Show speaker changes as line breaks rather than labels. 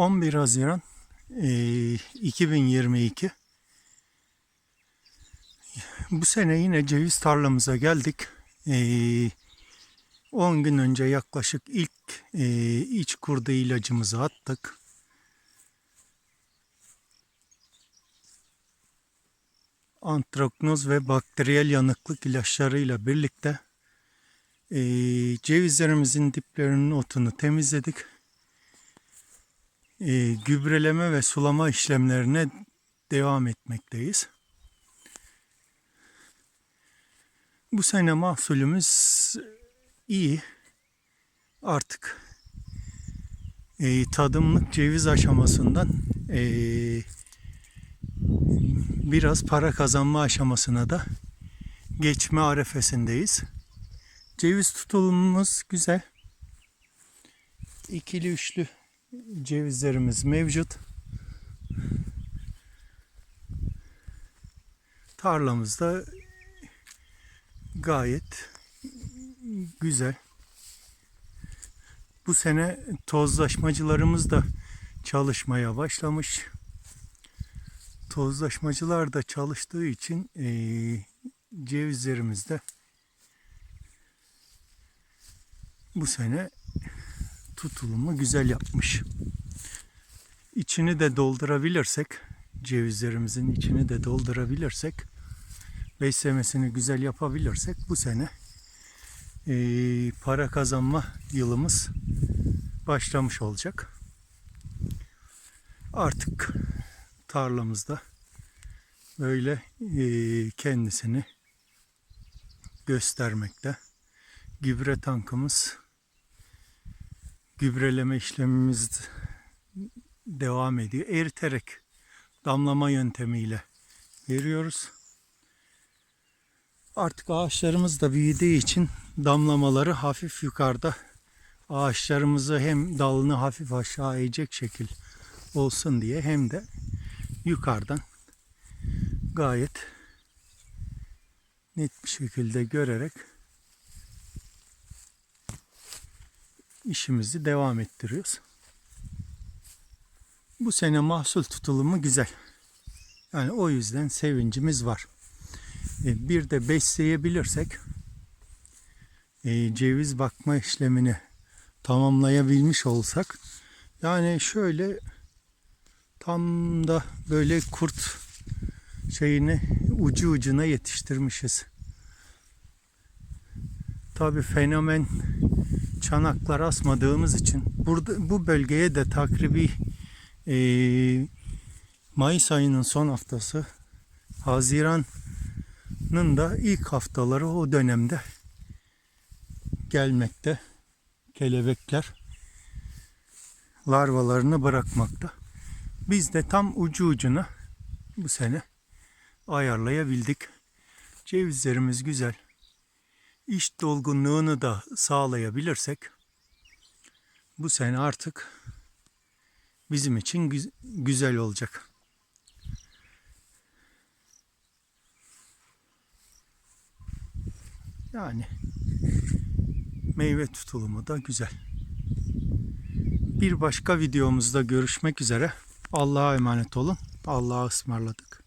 11 Haziran eee, 2022 Bu sene yine ceviz tarlamıza geldik. Eee, 10 gün önce yaklaşık ilk eee, iç kurdu ilacımızı attık. Antraknoz ve bakteriyel yanıklık ilaçlarıyla birlikte eee, cevizlerimizin diplerinin otunu temizledik. Eee, gübreleme ve sulama işlemlerine devam etmekteyiz. Bu sene mahsulümüz iyi. Artık eee, tadımlık ceviz aşamasından eee, biraz para kazanma aşamasına da geçme arefesindeyiz. Ceviz tutulumumuz güzel. İkili üçlü cevizlerimiz mevcut. Tarlamızda gayet güzel. Bu sene tozlaşmacılarımız da çalışmaya başlamış. Tozlaşmacılar da çalıştığı için eee cevizlerimiz de bu sene tutulumu güzel yapmış. İçini de doldurabilirsek, cevizlerimizin içini de doldurabilirsek, beslemesini güzel yapabilirsek bu sene eee, para kazanma yılımız başlamış olacak. Artık tarlamızda böyle eee, kendisini göstermekte. Gübre tankımız gübreleme işlemimiz devam ediyor. Eriterek damlama yöntemiyle veriyoruz. Artık ağaçlarımız da büyüdüğü için damlamaları hafif yukarıda ağaçlarımızı hem dalını hafif aşağı eğecek şekil olsun diye hem de yukarıdan gayet net bir şekilde görerek işimizi devam ettiriyoruz. Bu sene mahsul tutulumu güzel. Yani o yüzden sevincimiz var. E, Bir de besleyebilirsek e, ceviz bakma işlemini tamamlayabilmiş olsak yani şöyle tam da böyle kurt şeyini ucu ucuna yetiştirmişiz. Tabi fenomen çanaklar asmadığımız için burada bu bölgeye de takribi eee, Mayıs ayının son haftası Haziran'ın da ilk haftaları o dönemde gelmekte kelebekler larvalarını bırakmakta. Biz de tam ucu ucuna bu sene ayarlayabildik. Cevizlerimiz güzel iş dolgunluğunu da sağlayabilirsek bu sene artık bizim için güz- güzel olacak. Yani meyve tutulumu da güzel. Bir başka videomuzda görüşmek üzere. Allah'a emanet olun. Allah'a ısmarladık.